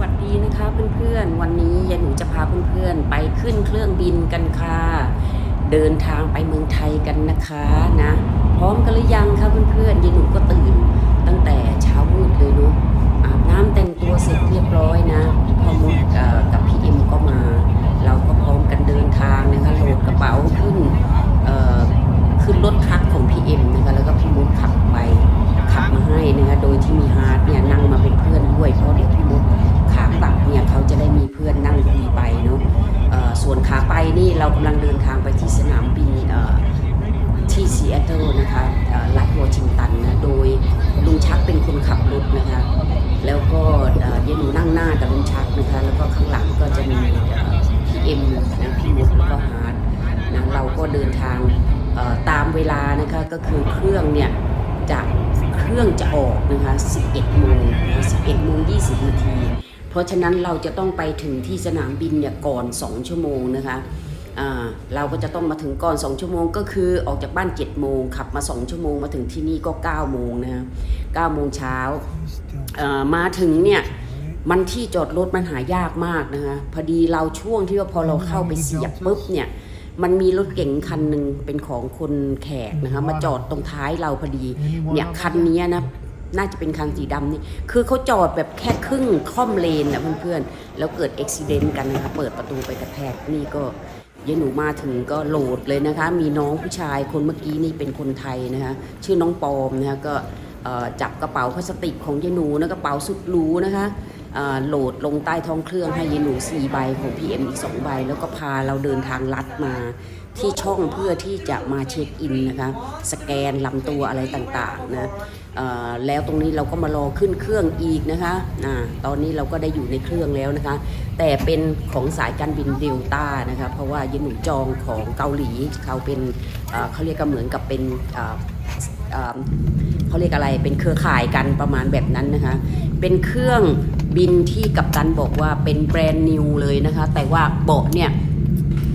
วัสดีนะคะเพื่อนๆ วันนี้ยายหนูจะพาเพื่อนๆ ไปขึ้นเครื่องบินกันค่ะ เดินทางไปเมืองไทยกันนะคะนะ พร้อมกันหรือยังคะเพื่อนๆยายหนูก็ตื่น ตั้งแต่เช้ามืดเลยเนาะอาบน้ำแต่งตัวเสร็จเรียบร้อยนะพ่อมดกับพี่เอ็มก็มา เราก็พร้อมกันเดินทางนะคะโหลดกระเป๋าขึ้นขึ้นรถทรัคของพี่เอ็มนะคะแล้วก็พี่มดขับไปขับมาให้นะคะโดยที่มีฮาร์ดเนี่ยนั่งมาเป็นเพื่อนด้วยเพราะเดี๋ยวพี่มด กลับเนี่ยเขาจะได้มีเพื่อนนั่งคุยไปเนาะส่วนขาไปนี่เรากำลังเดินทางไปที่สนามบินที่ซีแอตเทิลนะคะเอ่อรัฐวอชิงตันนะโดยลุงชักเป็นคนขับรถนะคะ แล้วก็เยายหนูนั่งหน้ากับลุงชักนะคะ แล้วก็ข้างหลังก็จะมีพี่เอ็มนะพี่มดแล้วก็ฮาร์ดนะเราก็เดินทางตามเวลานะคะก็คือเครื่องเนี่ยจะเครื่องจะออกนะคะ 11โมงนะ11โมง20นาที เพราะฉะนั้นเราจะต้องไปถึงที่สนามบินเนี่ยก่อน 2 ชั่วโมงนะคะเราก็จะต้องมาถึงก่อน 2 ชั่วโมง ก็คือออกจากบ้าน7โมงขับมา 2 ชั่วโมงมาถึงที่นี่ก็ 9 โมงนะคะ9โมงเช้ามาถึงเนี่ยมันที่จอดรถมันหายากมากนะคะพอดีเราช่วงที่ว่าพอเราเข้าไปเสียบปุ๊บเนี่ยมันมีรถเก๋งคันหนึ่งเป็นของคนแขกนะคะมาจอดตรงท้ายเราพอดีเนี่ยคันนี้นะ น่าจะเป็นคันสีดำนี่ คือเขาจอดแบบแค่ครึ่งค่อมเลนนะเพื่อนๆ แล้วเกิดอุบิเหตุกันนะคะ เปิดประตูไปกระแทกนี่ก็ยายหนูมาถึงก็โหลดเลยนะคะ มีน้องผู้ชายคนเมื่อกี้นี่เป็นคนไทยนะคะ ชื่อน้องปอมนะคะก็จับกระเป๋าพลาสติกของยายหนูนะกระเป๋าสุดหรูนะคะโหลดลงใต้ท้องเครื่องให้ยายหนูสี่ใบของ PM อีกสองใบ แล้วก็พาเราเดินทางลัดมา ที่ช่องเพื่อที่จะมาเช็คอินนะคะ สแกนลำตัวอะไรต่างๆนะแล้วตรงนี้เราก็มารอขึ้นเครื่องอีกนะคะอ่าตอนนี้เราก็ได้อยู่ในเครื่องแล้วนะคะ แต่เป็นของสายการบินเดลต้านะคะ เพราะว่ายันหนูจองของเกาหลีเขาเป็นเขาเรียกกันเหมือนกับเป็นเขาเรียกอะไร เป็นเครือข่ายกันประมาณแบบนั้นนะคะ เป็นเครื่องบินที่กัปตันบอกว่าเป็นแบรนด์นิวเลยนะคะ แต่ว่าเบาะเนี่ย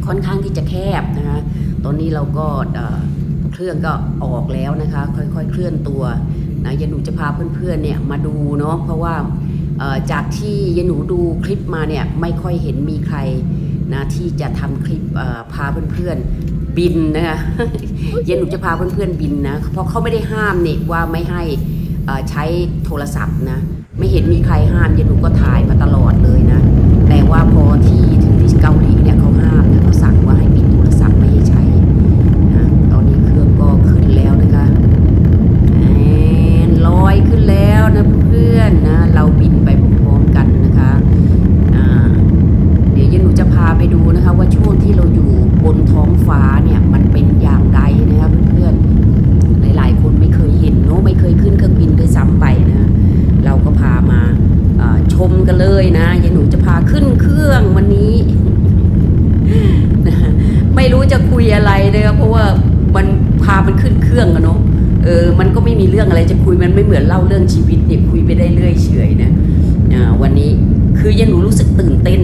ค่อนข้างที่จะแคบนะคะตอนนี้เราก็เครื่องก็ออกแล้วนะคะ ค่อยๆเคลื่อนตัวนะยาหนูจะพาเพื่อนๆเนี่ยมาดูเนาะเพราะว่าจากที่ยาหนูดูคลิปมาเนี่ยไม่ค่อยเห็นมีใครนะที่จะทำคลิปพาเพื่อนๆบินนะคะยาหนูจะพาเพื่อนๆบินนะเพราะเขาไม่ได้ห้ามนี่ว่าไม่ให้ใช้โทรศัพท์นะไม่เห็นมีใครห้ามยาหนูก็ถ่ายมาตลอดเลยนะแต่ว่าพอที่ถึงที่เกาหลีเนี่ยเขาห้ามนะเขาสั่งว่าให้ปิดโทรศัพท์ไม่ให้ใช้นะตอนนี้เครื่องก็ขึ้นแล้วนะคะแอนลอยขึ้นแล้วนะเพื่อนๆนะ เราบินไปพร้อมๆกันนะคะอ่าเดี๋ยวยันหนูจะพาไปดูนะคะ ว่าช่วงที่เราอยู่บนท้องฟ้าเนี่ยมันเป็นอย่างไรนะคะเพื่อนๆ หลายๆ คนไม่เคยเห็นเนาะไม่เคยขึ้นเครื่องบินด้วยซ้ำไปนะ เราก็พามาเอ่อชมกันเลยนะยายหนูจะพาขึ้นเครื่องวันนี้ นะไม่รู้จะคุยอะไรเลยครับเพราะว่ามันพามันขึ้นเครื่องอะเนาะเออมันก็ไม่มีเรื่องอะไร จะคุยมันไม่เหมือนเล่าเรื่องชีวิตเนี่ยคุยไปได้เรื่อยเฉยนะวันนี้คือยายหนูรู้สึกตื่นเต้น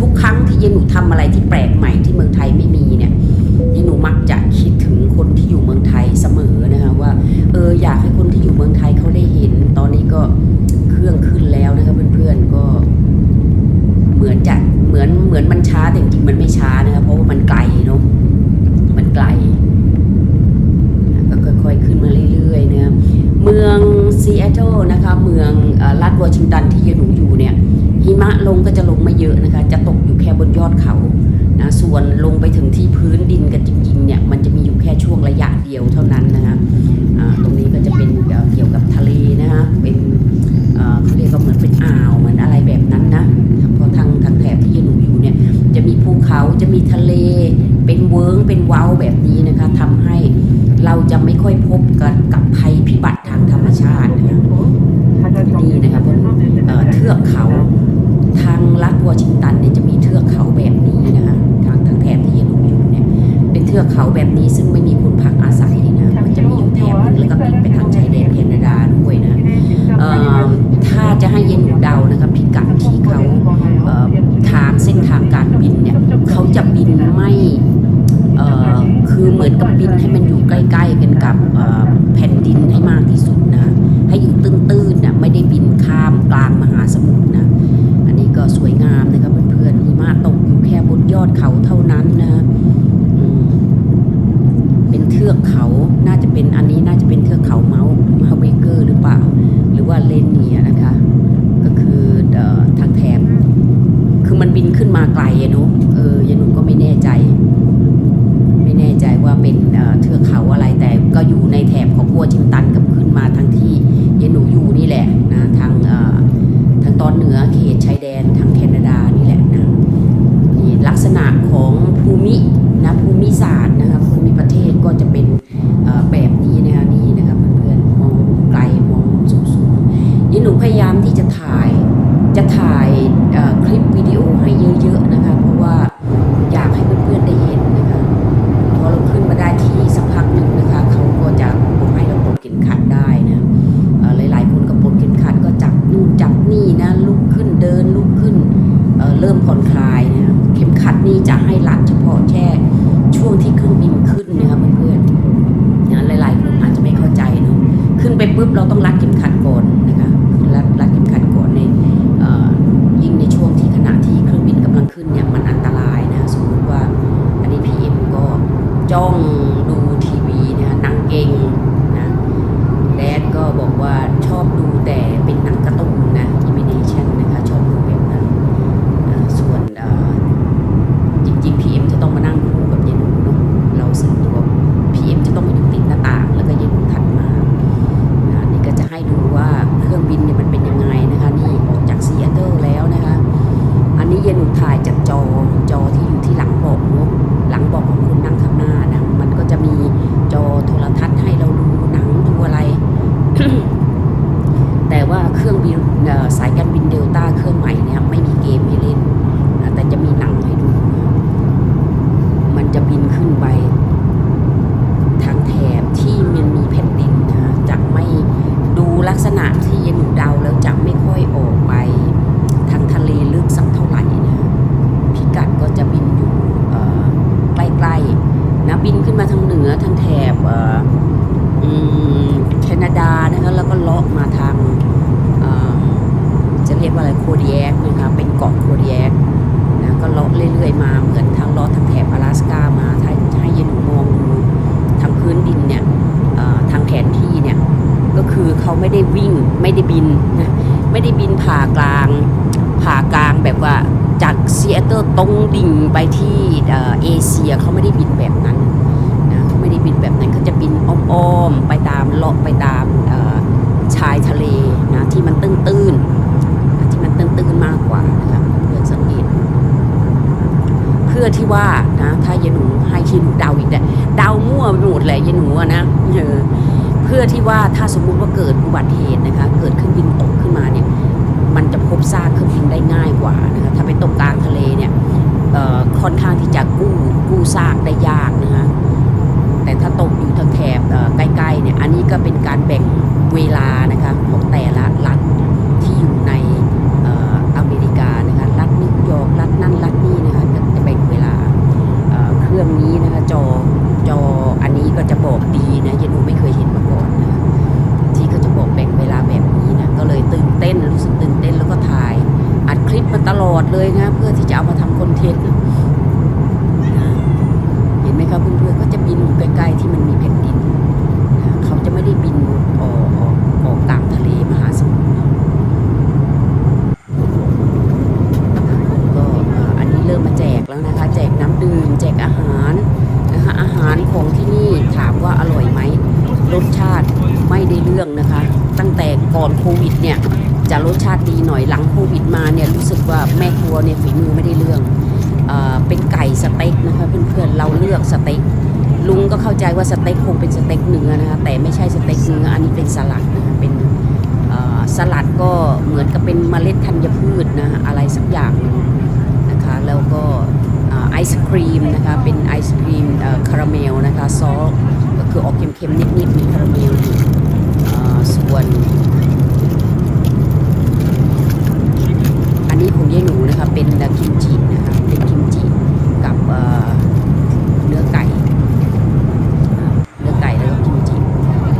ทุกครั้งที่ยายหนูทำอะไรที่แปลกใหม่ที่เมืองไทยไม่มีเนี่ยยายหนูมักจะคิดถึงคนที่อยู่เมืองไทยเสมอนะคะว่าเอออยากให้คนที่อยู่เมืองไทยเขาได้เห็น ตอนนี้ก็เครื่องขึ้นแล้วนะคะเพื่อนๆก็เหมือนจะเหมือนเหมือนมันช้าแต่จริงๆมันไม่ช้านะคะเพราะว่ามันไกลเนาะมันไกล อยๆ ขึ้นมาเรื่อยๆนะเมืองซีแอตเทิลนะคะเมืองรัฐวอชิงตันที่ยหนูอยู่เนี่ยหิมะลงก็จะลงไม่เยอะนะคะ จะตกอยู่แค่บนยอดเขานะส่วนลงไปถึงที่พื้นดินกันจริงๆเนี่ยมันจะมีอยู่แค่ช่วงระยะเดียวเท่านั้นนะคะตรงนี้ก็จะเป็นเกี่ยวกับทะเลนะคะเป็นเอ่อเขาเรียกว่าเหมือนเป็นอ่าวเหมือนอะไรแบบนั้นนะเพราะทางทางแถบที่ยหนูอยู่เนี่ยจะมีภูเขาจะมีทะเลเป็นเวิ้งเป็นเว้าแบบนี้นะคะทำให้ เราจะไม่ค่อยพบกับกับภัยพิบัติทางธรรมชาตินะคะนี่นะคะบนเอ่อเทือกเขาทางรัฐวอชิงตันเนี่ยจะมีเทือกเขาแบบนี้นะคะทางทางแถบที่ยายหนูอยู่เนี่ยเป็นเทือกเขาแบบนี้ซึ่งไม่มีคนพักอาศัยนะมันจะมีอยู่แถบนึงแล้วก็ติดไปทางชายแดนแคนาดาด้วยนะเอ่อถ้าจะให้เย็นหนูเดานะครับพิกัดที่เขาเอ่อทางเส้นทางการบินเนี่ยเขาจะบินไม่เอ่อ คือเหมือนกับบินให้มันอยู่ใกล้ ๆ กันกับแผ่นดินให้มากที่สุดนะ ให้อยู่ตื้นๆนะไม่ได้บินข้ามกลางมหาสมุทรนะ อันนี้ก็สวยงามนะครับเพื่อนๆหิมะตกอยู่แค่บนยอดเขาเท่านั้นนะเป็นเทือกเขาน่าจะเป็นอันนี้น่าจะเป็นเทือกเขาเมาส์มาเบเกอร์หรือเปล่า หรือว่าเลนเนียนะคะ ก็คือทางแถบคือมันบินขึ้นมาไกลอะนุเออยนุก็ไม่แน่ใจ แน่ใจว่าเป็นเทือกเขาอะไรแต่ก็อยู่ในแถบของพัวชิมตันกับขึ้นมาทางที่ยายหนูอยู่นี่แหละนะทางทางตอนเหนือเขตชายแดนทางแคนาดา จ้องดูทีวีนะหนังเก่งนะแดดก็บอกว่าชอบดูแต่เป็นหนังการ์ตูนนะอิมิเนชันนะคะชอบดูแบบนั้นนะส่วนเอ่อจริงๆ PM จะต้องมานั่งคู่กับเยนหนูเนาะเราซื้อตัว PM จะต้องมาอยู่ติดหน้าต่าง แล้วก็เยนหนูถัดมานะนี่ก็จะให้ดูว่าเครื่องบินเนี่ยมันเป็นยังไงนะคะ นี่ออกจากซีแอตเทิลแล้วนะคะ อันนี้เยนหนูถ่ายจากจอจอที่อยู่ที่หลังเบาะเนอะหลังเบาะของคุณนั่งข้างหน้านะมันก็จะมีจอโทรทัศน์ให้เราดูหนังดูอะไร แต่ว่าเครื่องบินเอ่อสายการบินเดลต้าเครื่องใหม่เนี่ยไม่มีเกมให้เล่นนะแต่จะมีหนังให้ดูนะมันจะบินขึ้นไปทางแถบที่มันมีแผ่นดินนะจะไม่ดูลักษณะที่เยนหนูเดาแล้วจะไม่ค่อยออกไป ทางทะเลลึกสักเท่าไหร่นะพิกัดก็จะบินอยู่เอ่อใกล้ๆนะบินขึ้นมาทางเหนือทางแถบเอ่ออืมแคนาดานะคะแล้วก็เลาะมาทางเอ่อจะเรียกว่าอะไรโคเดียกนะคะเป็นเกาะโคเดียกนะก็เลาะเรื่อยๆมาเหมือนทางเลาะทางแถบ阿拉สกามาถ้าให้เย็นหนูมองดูทางพื้นดินเนี่ยเอ่อทางแผนที่เนี่ยก็คือเขาไม่ได้วิ่งไม่ได้บินนะไม่ได้บินผ่ากลาง ผ่ากลางแบบว่าจากซีแอตเทิลตรงดิ่งไปที่เอ่อเอเชียเขาไม่ได้บินแบบนั้นนะเขาไม่ได้บินแบบนั้นเขาจะบินอ้อมๆไปตามเลาะไปตามเอ่อชายทะเลนะที่มันตื้นๆนะที่มันตื้นๆมากกว่านะครับเพื่อนสังเกต เพื่อที่ว่านะถ้ายายหนูให้ชิหนูเดาอีกเนี่ยเดามั่วไปหมดเลยยายหนูอะนะเออเพื่อที่ว่าถ้า สมมุติว่าเกิดอุบัติเหตุนะคะ เกิดเครื่องบินตกขึ้นมาเนี่ย มันจะพบซากเครื่องบินได้ง่ายกว่านะคะ ถ้าไปตกกลางทะเลเนี่ยค่อนข้างที่จะกู้กู้ซากได้ยากนะคะ แต่ถ้าตกอยู่ทางแถบใกล้ๆเนี่ย อันนี้ก็เป็นการแบ่งเวลานะคะของแต่ละรัฐที่อยู่ในเอออเมริกานะคะ รัฐนิวยอร์ก รัฐนั่นรัฐนี่นะคะจะแบ่งเวลาเเครื่องนี้นะคะจอจออันนี้ก็จะบอกดีนะยันหนูไม่เคยเห็น แบ่งเวลาแบบนี้นะก็เลยตื่นเต้นรู้สึกตื่นเต้นแล้วก็ถ่ายอัดคลิปมาตลอดเลยนะเพื่อที่จะเอามาทำคอนเทนต์เห็นไหมครับเพื่อนๆก็จะบินอยู่ใกล้ๆที่มันมีแผ่นดินนะเขาจะไม่ได้บินออกออกออกกลางทะเลมหาสมุทรก็อันนี้เริ่มมาแจกแล้วนะคะ แจกน้ำดื่มแจกอาหารนะคะอาหารของที่นี่ถามว่าอร่อยไหมรสชาติไม่ได้เรื่อง ตั้งแต่ก่อนโควิดเนี่ยจะรสชาติดีหน่อยหลังโควิดมาเนี่ยรู้สึกว่าแม่ครัวเนี่ยฝีมือไม่ได้เรื่องเอเป็นไก่สเต็กนะคะเพื่อนๆเราเลือกสเต็กลุงก็เข้าใจว่าสเต็กคงเป็นสเต็กเนื้อนะคะแต่ไม่ใช่สเต็กเนื้ออันนี้เป็นสลัดนะคะเป็นสลัดก็เหมือนกับเป็นเมล็ดธัญพืชนะอะไรสักอย่างนะคะแล้วก็ไอศครีมนะคะเป็นไอศครีมคาราเมลนะคะซอสก็คือออกเค็มๆนิดๆมีคาราเมลอยู่ วน อันนี้ของยายหนูนะคะเป็นกิมจินะคะเป็นกิมจิกับเเนื้อไก่เนื้อไก่แล้วก็กิมจิ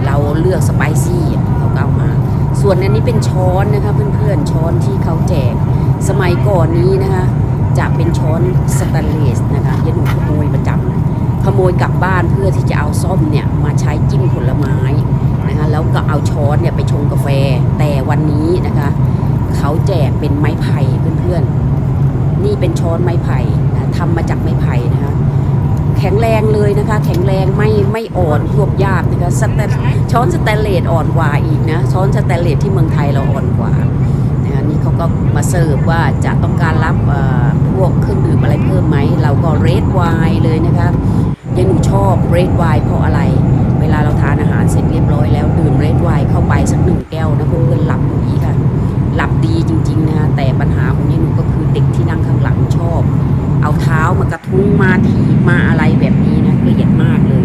เราเลือกสไปซี่เขาก็เอามา ส่วนอันนี้เป็นช้อนนะคะเพื่อนๆช้อนที่เขาแจกสมัยก่อนนี้นะคะจะเป็นช้อนสแตนเลสนะคะยายหนูขโมยประจำขโมยกลับบ้านเพื่อที่จะเอาส้มเนี่ยมาใช้จิ้มผลไม้ นะคะแล้วก็เอาช้อนเนี่ยไปชงกาแฟ แต่วันนี้นะคะ เขาแจกเป็นไม้ไผ่เพื่อนๆ นี่เป็นช้อนไม้ไผ่นะทำมาจากไม้ไผ่นะคะ แข็งแรงเลยนะคะ แข็งแรงไม่ไม่อ่อนยวบยากนะคะสแตนช้อนสแตนเลสอ่อนกว่าอีกนะช้อนสแตนเลสที่เมืองไทยเราอ่อนกว่านะคะนี่เขาก็มาเสิร์ฟว่าจะต้องการรับพวกเครื่องดื่มอะไรเพิ่มไหมเราก็เรดไวน์เลยนะคะยังหนูชอบเรดไวน์เพราะอะไร เวลาเราทาน เสร็จเรียบร้อยแล้วดื่มเรดไวน์เข้าไปสักหนึ่งแก้วนะเพื่อนๆหลับดีค่ะ หลับดีจริงๆนะคะแต่ปัญหาของยายหนูก็คือเด็กที่นั่งข้างหลังชอบ เอาเท้ามากระทุ้งมาถีบมาอะไรแบบนี้นะเกลียดมากเลย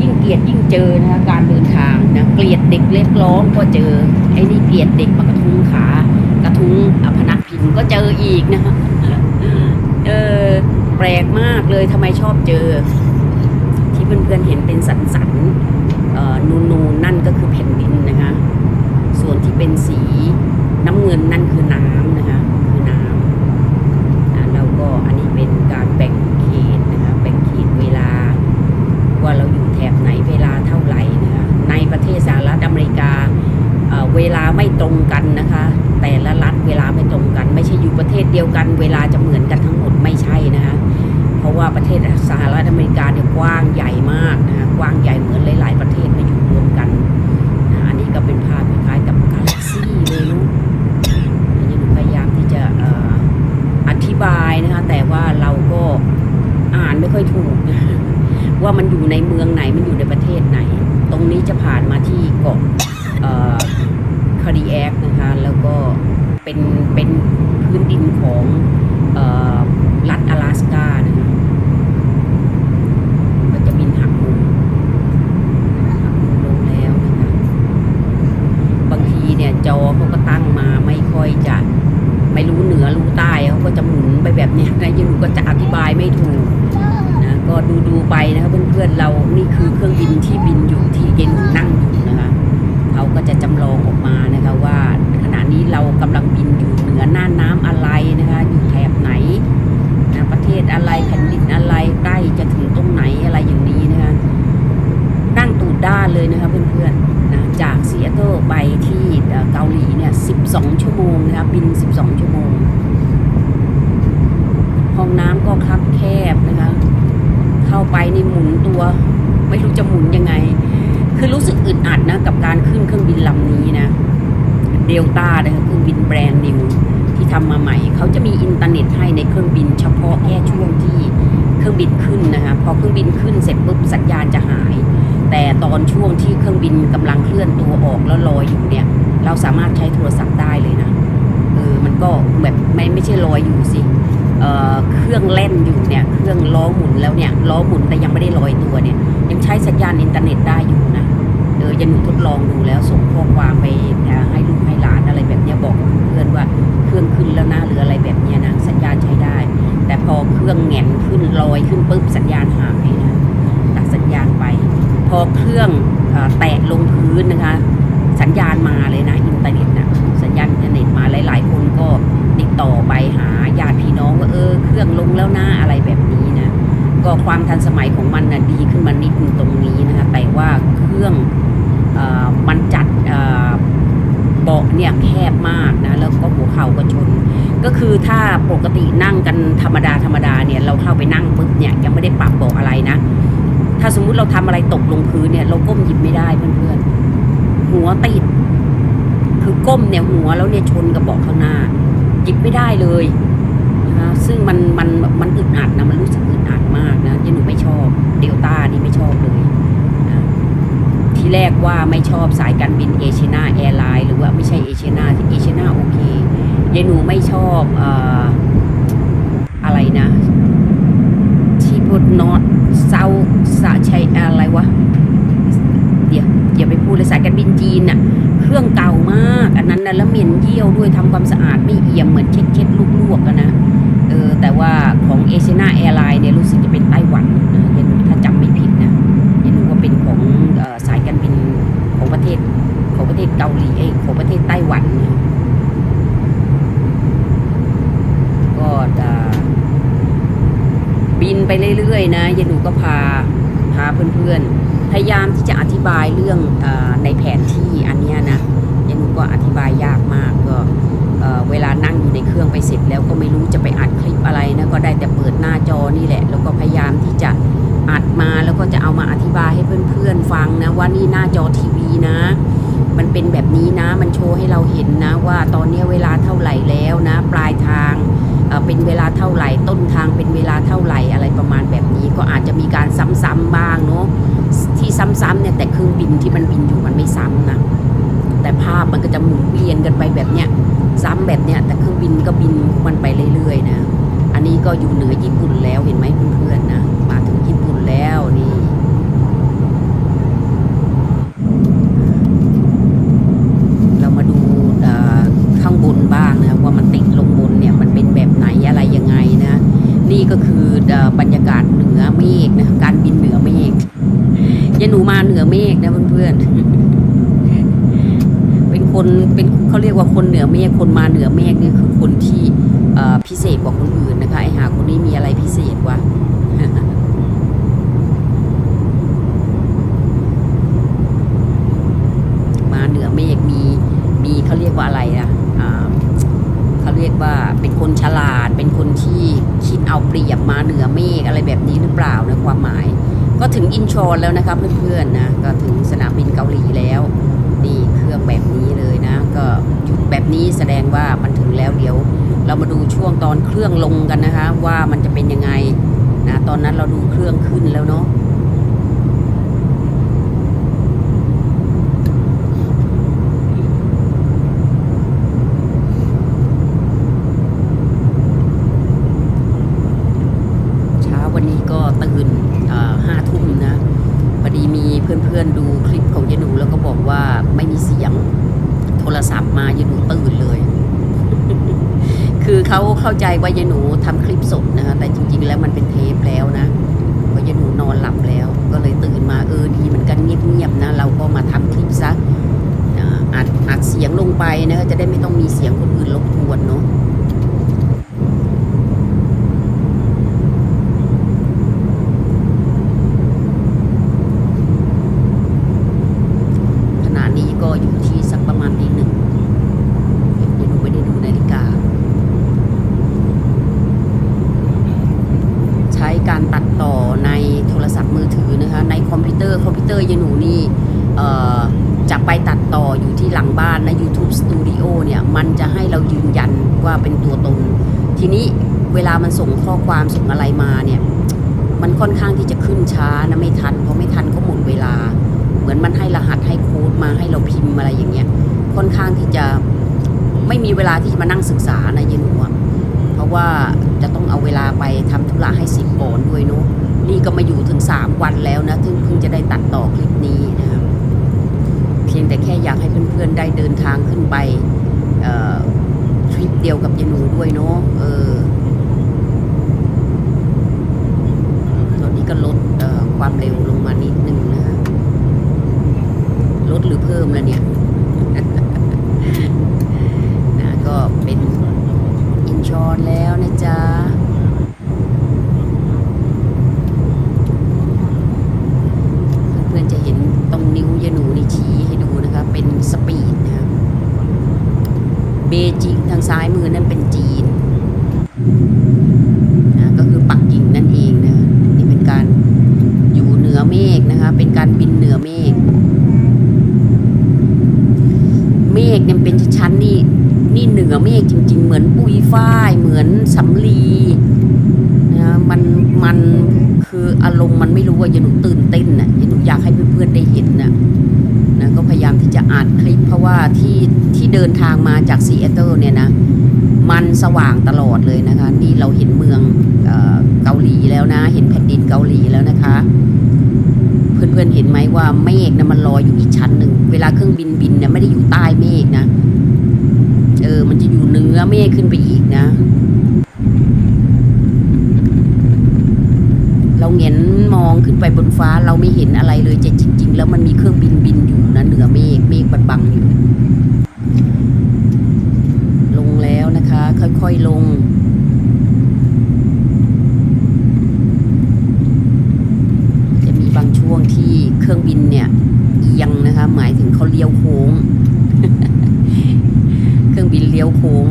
ยิ่งเกลียดยิ่งเจอนะคะการเดินทางนะเกลียดเด็กเล็กร้องก็เจอไอ้นี่เกลียดเด็กมากระทุ้งขากระทุ้งอพนักพิงก็เจออีกนะคะเออแปลกมากเลยทำไมชอบเจอ ที่เพื่อนๆเห็นเป็นสันสันๆ นูนๆนั่นก็คือแผ่นดินนะคะ ส่วนที่เป็นสีน้ำเงินนั่นคือน้ำนะคะ คือน้ำอ่าเราก็อันนี้เป็นการแบ่งเขตนะคะ แบ่งเขตเวลา ว่าเราอยู่แถบไหนเวลาเท่าไหร่นะคะ ในประเทศสหรัฐอเมริกาเวลาไม่ตรงกันนะคะ แต่ละรัฐเวลาไม่ตรงกัน ไม่ใช่อยู่ประเทศเดียวกัน เวลาจะเหมือนกันทั้งหมดไม่ใช่นะคะ เพราะว่าประเทศสหรัฐอเมริกาเนี่ยกว้างใหญ่มากนะคะกว้างใหญ่เหมือนหลาย ๆ ประเทศมาอยู่รวมกันนะอันนี้ก็เป็นภาพคล้ายกับกาแล็กซี่เลยนะอันนี้หนูพยายามที่จะออธิบายนะคะแต่ว่าเราก็อ่านไม่ค่อยถูก ว่ามันอยู่ในเมืองไหนมันอยู่ในประเทศไหน ตรงนี้จะผ่านมาที่เกาะคาริแอกนะคะแล้วก็เป็นเป็นพื้นดินของรัฐ阿拉สกานะคะก็จะบินหักมุมหักมุมลงแล้วนะคะ บางทีเนี่ย จอเขาก็ตั้งมาไม่ค่อยจะไม่รู้เหนือรู้ใต้เขาก็จะหมุนไปแบบเนี้ยนะยูก็จะอธิบายไม่ถูกนะก็ดูดูๆไปนะคะเพื่อนๆเรานี่คือเครื่องบินที่บินอยู่ที่เยนหนูนั่งอยู่นะคะเขาก็จะจำลองออกมานะคะว่าขณะนี้เรากำลังบินอยู่เหนือน่านน้ำอะไรนะคะอยู่แถบไหนนะประเทศอะไรแผ่นดินอะไรใกล้จะถึงตรงไหนอะไรอย่างนี้นะคะนั่งตูดด้านเลยนะคะเพื่อนๆ บิน 12 ชั่วโมง ห้องน้ำก็คับแคบนะคะ เข้าไปนี่หมุนตัว ไม่รู้จะหมุนยังไง คือรู้สึกอึดอัดนะกับการขึ้นเครื่องบินลำนี้นะ เดลต้านะคะเครื่องบินแบรนด์นิวที่ทำมาใหม่ เขาจะมีอินเทอร์เน็ตให้ในเครื่องบินเฉพาะแค่ช่วงที่เครื่องบินขึ้นนะคะพอเครื่องบินขึ้นเสร็จปุ๊บสัญญาณจะหาย แต่ตอนช่วงที่เครื่องบินกำลังเคลื่อนตัวออกแล้วลอยอยู่เนี่ย เราสามารถใช้โทรศัพท์ได้เลยนะ เออมันก็แบบไม่ไม่ใช่ลอยอยู่สิเเครื่องเล่นอยู่เนี่ยเครื่องล้อหมุนแล้วเนี่ยล้อหมุนแต่ยังไม่ได้ลอยตัวเนี่ย ยังใช้สัญญาณอินเทอร์เน็ตได้อยู่นะเออยันหนูทดลองดูแล้วส่งข้อความไปให้ลูกให้หลานอะไรแบบเนี้ยบอกเพื่อนว่าเครื่องขึ้นแล้วนะหรืออะไรแบบเนี้ยนะสัญญาณใช้ได้ แต่พอเครื่องแหงนขึ้นลอยขึ้นปุ๊บสัญญาณหายนะตัดสัญญาณไป พอเครื่องอแตะลงพื้นนะคะ สัญญาณมาเลยนะอินเทอร์เน็ต หลาย ๆ คนก็ติดต่อไปหาญาติพี่น้องว่าเออ เครื่องลงแล้วนะอะไรแบบนี้นะก็ความทันสมัยของมันนะดีขึ้นมานิดนึงตรงนี้นะคะแต่ว่าเครื่องออมันจัดเบาะเนี่ยแคบมากนะแล้วก็หัวเข่าก็ชน ก็คือถ้าปกตินั่งกันธรรมดาธรรมดาเนี่ยเราเข้าไปนั่งปุ๊บเนี่ยยังไม่ได้ปรับเบาะอะไรนะ ถ้าสมมุติเราทำอะไรตกลงพื้นเนี่ยเราก้มหยิบไม่ได้เพื่อนๆหัวติด คือก้มเนี่ยหัวแล้วเนี่ยชนกับเบาะข้างหน้าหยิบไม่ได้เลยนะคะซึ่งมันมันมันอึดอัดนะมันรู้สึกอึดอัดมากนะยังหนูไม่ชอบเดลต้านี่ไม่ชอบเลยนะทีแรกว่าไม่ชอบสายการบินเอเชียนาแอร์ไลน์หรือว่าไม่ใช่เอเชียนาเอเชียนาโอเคยายหนูไม่ชอบเอ่ออะไรนะที่พูดนอตเซาสะชัยอะไรวะเดี๋ยวอย่าไปพูดเลยสายการบินจีนน่ะ รื่องเก่ามาก อันนั้นนะแล้วเหม็นเยี่ยวด้วยทำความสะอาดไม่เอี่ยมเหมือนเช็ดเช็ดลวกๆกันนะเออแต่ว่าของเอเชียนาแอร์ไลน์เนี่ยรู้สึกจะเป็นไต้หวันนะยันถ้าจำไม่ผิดนะยันว่าเป็นของออสายการบินของประเทศของประเทศเกาหลีเอของประเทศไต้หวันนะก็จะบินไปเรื่อยๆนะยายหนูก็พาพาเพื่อนๆ พยายามที่จะอธิบายเรื่องอในแผนที่อันนี้นะยายหนูก็อธิบายยากมากก็เอ่อเวลานั่งอยู่ในเครื่องไปเสร็จแล้วก็ไม่รู้จะไปอัดคลิปอะไรนะก็ได้แต่เปิดหน้าจอนี่แหละ แล้วก็พยายามที่จะอัดมาแล้วก็จะเอามาอธิบายให้เพื่อนๆฟังนะว่านี่หน้าจอทีวีนะ มันเป็นแบบนี้นะ มันโชว์ให้เราเห็นนะว่าตอนนี้เวลาเท่าไหร่แล้วนะ ปลายทาง เป็นเวลาเท่าไหร่ ต้นทางเป็นเวลาเท่าไหร่อะไรประมาณแบบนี้ ก็อาจจะมีการซ้ำๆบ้างเนาะที่ซ้ำๆเนี่ยแต่เครื่องบินที่มันบินอยู่มันไม่ซ้ำนะแต่ภาพมันก็จะหมุนเวียนกันไปแบบเนี้ยซ้ำแบบเนี้ยแต่เครื่องบินก็บินมันไปเรื่อยๆนะอันนี้ก็อยู่เหนือญี่ปุ่นแล้วเห็นไหมเพื่อนๆนะ มาถึงญี่ปุ่นแล้วนี่ เรามาดูเอ่อข้างบนบ้างนะว่ามันติดลงบนเนี่ยมันเป็นแบบไหนอะไรยังไงนะ นี่ก็คือเอ่อบรรยากาศเหนือเมฆนะการบินเหนือเมฆยายห นูมาเหนือเมฆนะเพื่อนๆ เป็นคนเป็นเขาเรียกว่าคนเหนือเมฆคนมาเหนือเมฆนี่คือคนที่พิเศษกว่าคนอื่นนะคะไอหาคนนี้มีอะไรพิเศษวะมาเหนือเมฆมีมีเขาเรียกว่าอะไรอะเขาเรียกว่าเป็นคนฉลาด เป็นคนที่คิดเอาเปรียบมาเหนือเมฆอะไรแบบนี้หรือเปล่าในความหมาย ก็ถึงอินชอนแล้วนะครับเพื่อนๆนะก็ถึงสนามบินเกาหลีแล้วนี่เครื่องแบบนี้เลยนะ ก็หยุดแบบนี้แสดงว่ามันถึงแล้วเดี๋ยว เรามาดูช่วงตอนเครื่องลงกันนะคะ ว่ามันจะเป็นยังไงนะตอนนั้นเราดูเครื่องขึ้นแล้วเนาะ เช้าวันนี้ก็ตื่นห้าทุ่มนะพอดีมีเพื่อนๆดูคลิปของยายหนูแล้วก็บอกว่าไม่มีเสียงโทรศัพท์มายายหนูตื่นเลย คือเขาเข้าใจว่ายายหนูทำคลิปสดนะคะแต่จริงๆแล้วมันเป็นเทปแล้วนะเพราะยายหนูนอนหลับแล้ว ก็เลยตื่นมาเออดีเหมือนกันเงียบๆนะ เราก็มาทำคลิปซะอ่าอัดอัดเสียงลง ไปนะคะจะได้ไม่ต้องมีเสียงคนอื่นรบกวนเนาะ ขณะนี้ก็อยู่ที่สักประมาณตีหนึ่งเดี๋ยวหนูไม่ได้ดูนาฬิกา ใช้การตัดต่อในโทรศัพท์มือถือนะคะ ในคอมพิวเตอร์คอมพิวเตอร์ยายหนูนี่เอ่อจะไปตัดต่ออยู่ที่หลังบ้านนะ YouTube Studio เนี่ย มันจะให้เรายืนยันว่าเป็นตัวตน ทีนี้เวลามันส่งข้อความส่งอะไรมาเนี่ย มันค่อนข้างที่จะขึ้นช้านะไม่ทันเพราะไม่ทันก็หมดเวลา เหมือนมันให้รหัสให้โค้ดมาให้เราพิมพ์อะไรอย่างเงี้ย ค่อนข้างที่จะ ไม่มีเวลาที่จะมานั่งศึกษานะเย็นหนูอะเพราะว่าจะต้องเอาเวลาไปทำธุระให้สิบก่อนด้วยเนาะนี่ก็มาอยู่ถึงสามวันแล้วนะถึงเพิ่งจะได้ตัดต่อคลิปนี้นะครับเพียงแต่แค่อยากให้เพื่อนๆได้เดินทางขึ้นไปทริปเดียวกับยายหนูด้วยเนาะเออตอนนี้ก็ลดความเร็วลงมานิดนึงนะฮะลดหรือเพิ่มแล้วเนี่ย นะก็เป็น อนแล้วนะจ๊ะเพื่อนๆจะเห็นตรงนิ้วยาหนูนี่ชี้ให้ดูนะคะ เป็นสปีดนะครับเบจิงทางซ้ายมือนั่นเป็นจีนนะก็คือปักกิ่งนั่นเองนะนี่เป็นการอยู่เหนือเมฆนะคะ เป็นการบินเหนือเมฆเมฆเนี่ยเป็นชั้นนี่ นี่เหนือเมฆจริง ๆ เหมือนปุยฝ้าย เหมือนสำลีนะมันมันคืออารมณ์มันไม่รู้ว่ายานูตื่นเต้นน่ะยานูอยากให้เพื่อนๆได้เห็นน่ะนะก็พยายามที่จะอ่านคลิป เพราะว่าที่ที่เดินทางมาจากซีแอตเทิลเนี่ยนะมันสว่างตลอดเลยนะคะ นี่เราเห็นเมืองเอเกาหลีแล้วนะ เห็นแผ่นดินเกาหลีแล้วนะคะ เพื่อนๆเห็นไหมว่าเมฆนะมันลอยอยู่อีกชั้นหนึ่ง เวลาเครื่องบินบินเนี่ยไม่ได้อยู่ใต้เมฆนะ มันจะอยู่เนื้อเมฆขึ้นไปอีกนะ เราเห็นมองขึ้นไปบนฟ้าเราไม่เห็นอะไรเลยจะจริง ๆ แล้วมันมีเครื่องบินบินอยู่นะเหนือเมฆเมฆบัดบังอยู่ ลงแล้วนะคะ ค่อยๆลงจะมีบางช่วงที่เครื่องบินเนี่ยยังนะคะ หมายถึงเขาเลี้ยวโค้ง บินเลี้ยวโค้ง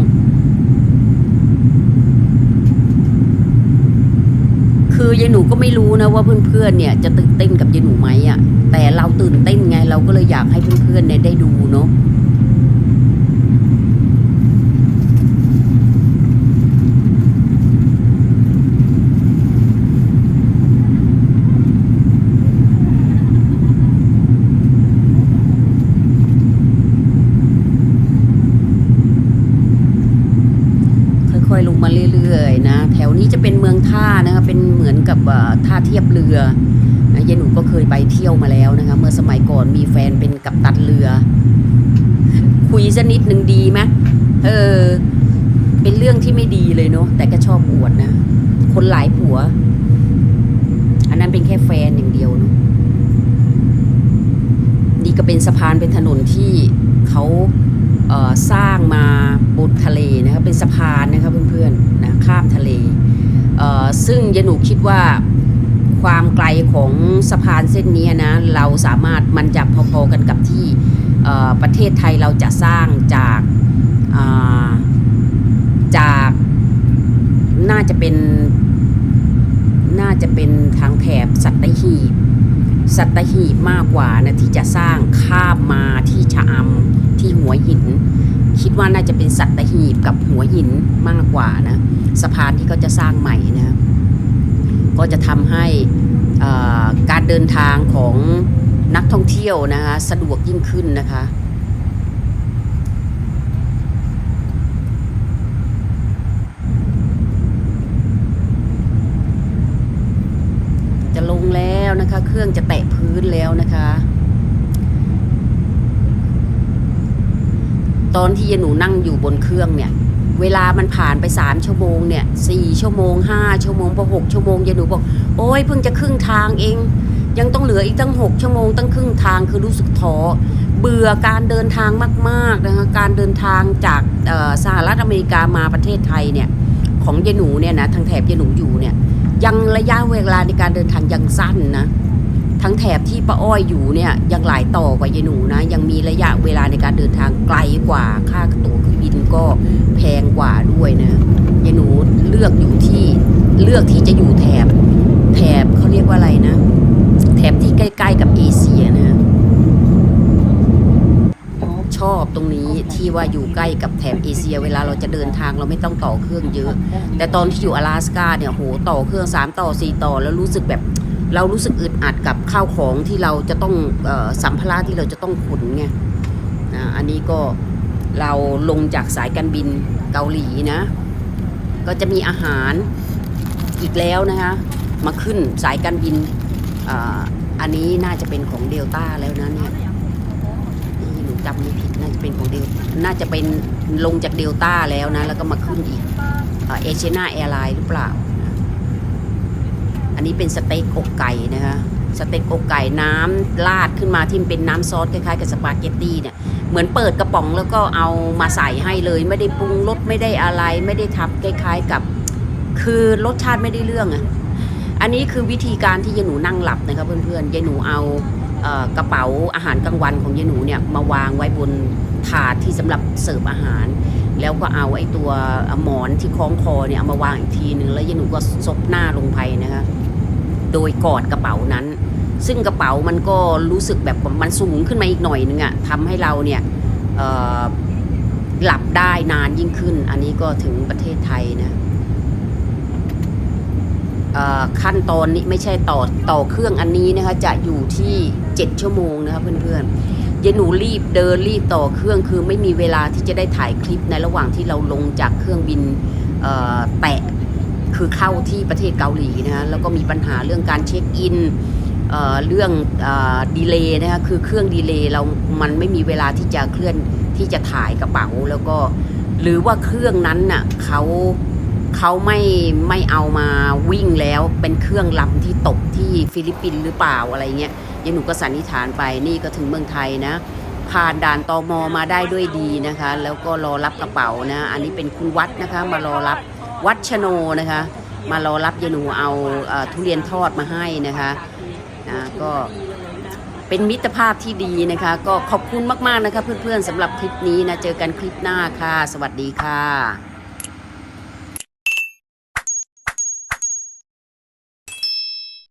คือยายหนูก็ไม่รู้นะว่าเพื่อนๆเนี่ย จะตื่นเต้นกับยายหนูไหมอะ่ะ แต่เราตื่นเต้นไงเราก็เลยอยากให้เพื่อนๆเนี่ยได้ดูเนาะ ค่อยๆลง มาเรื่อยๆนะ แถวนี้จะเป็นเมืองท่านะคะเป็นเหมือนกับท่าเทียบเรือนะยายหนูก็เคยไปเที่ยวมาแล้วนะคะเมื่อสมัยก่อนมีแฟนเป็นกัปตันเรือ คุยสนิดหนึ่งดีไหมเออ เป็นเรื่องที่ไม่ดีเลยเนาะแต่ก็ชอบอวดนะ คนหลายผัว อันนั้นเป็นแค่แฟนอย่างเดียวเนาะนี่ก็เป็นสะพานเป็นถนนที่เขา สร้างมาบนทะเลนะครับเป็นสะพานนะครับเพื่อนๆนะข้ามทะเลเซึ่งยานูคิดว่าความไกลของสะพานเส้นนี้นะเราสามารถมันจะพอๆกันกับที่ประเทศไทยเราจะสร้างจากาจากน่าจะเป็นน่าจะเป็นทางแถบสัตหีบ สัตหีบมากกว่านะที่จะสร้างข้ามมาที่ชะอำที่หัวหิน คิดว่าน่าจะเป็นสัตหีบกับหัวหินมากกว่านะสะพานที่เขาจะสร้างใหม่นะก็จะทำให้การเดินทางของนักท่องเที่ยวนะคะสะดวกยิ่งขึ้นนะคะลง แล้วนะคะ เครื่องจะแตะพื้นแล้วนะคะ ตอนที่ยาหนูนั่งอยู่บนเครื่องเนี่ย เวลามันผ่านไปสามชั่วโมงเนี่ยสี่ชั่วโมงห้าชั่วโมงพอหกชั่วโมงยาหนูบอก โอ้ยเพิ่งจะครึ่งทางเอง ยังต้องเหลืออีกตั้งหกชั่วโมงตั้งครึ่งทางคือรู้สึกท้อเบื่อการเดินทางมากๆนะคะการเดินทางจากสหรัฐอเมริกามาประเทศไทยเนี่ย ของยาหนูเนี่ยนะทางแถบยายหนูอยู่เนี่ย ยังระยะเวลาในการเดินทางยังสั้นนะ ทั้งแถบที่ป้าอ้อยอยู่เนี่ยยังหลายต่อกว่ายายหนูนะ ยังมีระยะเวลาในการเดินทางไกลกว่าค่าตั๋วเครื่องบินก็แพงกว่าด้วยนะยายหนูเลือกอยู่ที่เลือกที่จะอยู่แถบแถบเขาเรียกว่าอะไรนะ แถบที่ใกล้ ๆ กับเอเชียนะ อบตรงนี้ที่ว่าอยู่ใกล้กับแถบเอเชีย เวลาเราจะเดินทางเราไม่ต้องต่อเครื่องเยอะ แต่ตอนที่อยู่阿拉斯กาเนี่ยโหต่อเครื่อง 3 ต่อ 4 ต่อ แล้วรู้สึกแบบ เรารู้สึกอึดอัดกับข้าวของที่เราจะต้องเออสัมภาระที่เราจะต้องขนไงนะอันนี้ก็เราลงจากสายการบินเกาหลีนะ ก็จะมีอาหารอีกแล้วนะคะ มาขึ้นสายการบินอ่าอันนี้น่าจะเป็นของเดลต้าแล้วนะเนี่ยนี่หนู จำไม่ผิดน่าจะเป็นของเดลน่าจะเป็นลงจากเดลต้าแล้วนะ แล้วก็มาขึ้นอีกเอเชียนาแอร์ไลน์หรือเปล่า อันนี้เป็นสเต็กอกไก่นะคะสเต็กอกไก่น้ำราดขึ้นมาที่เป็นน้ำซอสคล้ายๆกับสปาเกตตี้เนี่ยเหมือนเปิดกระป๋องแล้วก็เอามาใส่ให้เลย ไม่ได้ปรุงรสไม่ได้อะไรไม่ได้ทำคล้ายๆกับ คือรสชาติไม่ได้เรื่องอะอันนี้คือวิธีการที่ยายหนูนั่งหลับนะคะเพื่อนๆยายหนูเอา กระเป๋าอาหารกลางวันของยายหนูเนี่ยมาวางไว้บนถาดที่สำหรับเสิร์ฟอาหาร แล้วก็เอาไอ้ตัวหมอนที่คล้องคอเนี่ยเอามาวางอีกทีหนึ่งแล้วยายหนูก็ซบหน้าลงไปนะคะโดยกอดกระเป๋านั้น ซึ่งกระเป๋ามันก็รู้สึกแบบมันสูงขึ้นมาอีกหน่อยนึงอะทำให้เราเนี่ยหลับได้นานยิ่งขึ้น อันนี้ก็ถึงประเทศไทยนะ ขั้นตอนนี้ไม่ใช่ต่อต่อเครื่องอันนี้นะคะจะอยู่ที่ 7 ชั่วโมงนะคะเพื่อนๆยายหนูรีบเดินรีบต่อเครื่องคือไม่มีเวลาที่จะได้ถ่ายคลิปในระหว่างที่เราลงจากเครื่องบินแตะคือเข้าที่ประเทศเกาหลีนะฮะแล้วก็มีปัญหาเรื่องการเช็คอินเอเรื่องดีเลย์นะคะคือเครื่องดีเลย์เรามันไม่มีเวลาที่จะเคลื่อนที่จะถ่ายกระเป๋าแล้วก็ หรือว่าเครื่องนั้นน่ะเขา เขาไม่ไม่เอามาวิ่งแล้วเป็นเครื่องลำที่ตกที่ฟิลิปปินส์หรือเปล่าอะไรเงี้ยยายหนูก็สันนิษฐานไปนี่ก็ถึงเมืองไทยนะ ผ่านด่านตอมอมาได้ด้วยดีนะคะ แล้วก็รอรับกระเป๋านะ อันนี้เป็นคุณวัดนะคะ มารอรับวัดชโนนะคะ มารอรับยายหนูเอาอทุเรียนทอดมาให้นะคะนะก็เป็นมิตรภาพที่ดีนะคะ ก็ขอบคุณมากๆนะคะเพื่อนๆสำหรับคลิปนี้นะเจอกันคลิปหน้าค่ะ สวัสดีค่ะ